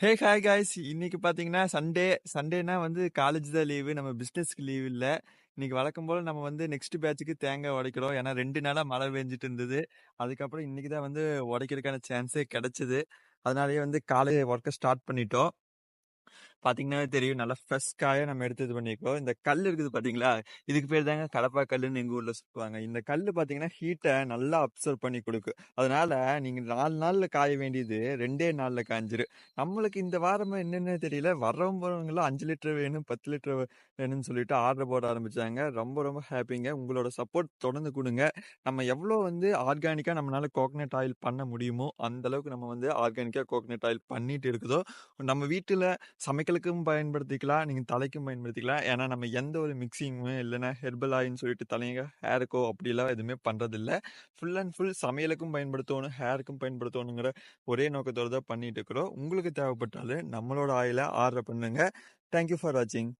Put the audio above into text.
Hey hi guys இன்னைக்கு பார்த்தீங்கன்னா Sunday சண்டேனா வந்து காலேஜ் தான் லீவு நம்ம பிஸ்னஸ்க்கு லீவ் இல்லை. இன்னைக்கு வழக்கம் போல் நம்ம வந்து நெக்ஸ்ட் பேட்சுக்கு தேங்காய் உடைக்கிறோம். ஏன்னா ரெண்டு நாளாக மழை பெஞ்சிட்டு இருந்தது அதுக்கப்புறம் இன்னைக்கு தான் வந்து உடைக்கிறதுக்கான சான்ஸே கிடச்சிது. அதனாலேயே வந்து காலையில் ஒர்க்கை ஸ்டார்ட் பண்ணிட்டோம். பார்த்தீங்கன்னா தெரியும். நல்லா ஃப்ரெஷ் காயை நம்ம எடுத்து இது பண்ணியிருக்கோம் இந்த கல் இருக்குது பார்த்தீங்களா இதுக்கு பேர் தாங்க கடப்பா கல்லுன்னு எங்கள் ஊரில் சொல்லுவாங்க. இந்த கல் பார்த்தீங்கன்னா ஹீட்டை நல்லா அப்சர்வ் பண்ணி கொடுக்கும். அதனால நீங்கள் நாலு நாளில் காய வேண்டியது ரெண்டே நாளில் காஞ்சிரு நம்மளுக்கு இந்த வாரமாக என்னென்ன தெரியல. வர்றவங்க போகிறவங்களும் அஞ்சு லிட்டர் வேணும் பத்து லிட்டர் வேணும்னு சொல்லிட்டு ஆர்டர் போட ஆரம்பிச்சாங்க. ரொம்ப ரொம்ப ஹாப்பிங்க உங்களோட சப்போர்ட் தொடர்ந்து கொடுங்க. நம்ம எவ்வளோ வந்து ஆர்கானிக்காக நம்மளால கோகனட் ஆயில் பண்ண முடியுமோ அந்த அளவுக்கு நம்ம வந்து ஆர்கானிக்காக கோகனட் ஆயில் பண்ணிட்டு இருக்குதோ நம்ம வீட்டில் சமைக்க சமைக்கலுக்கும் பயன்படுத்திக்கலாம். நீங்கள் தலைக்கும் பயன்படுத்திக்கலாம். ஏன்னா நம்ம எந்த ஒரு மிக்சிங்குமே இல்லைன்னா ஹெர்பல் ஆயின்னு சொல்லிட்டு தலைங்க ஹேருக்கோ அப்படிலாம் எதுவுமே பண்ணுறதில்ல ஃபுல் அண்ட் ஃபுல் சமையலுக்கும் பயன்படுத்தணும் ஹேருக்கும் பயன்படுத்தணுங்கிற ஒரே நோக்கத்தோடு தான் பண்ணிட்டு இருக்கிறோம். உங்களுக்கு தேவைப்பட்டாலும் நம்மளோட ஆயிலை ஆர்டர் பண்ணுங்க. தேங்க்யூ ஃபார் வாட்சிங்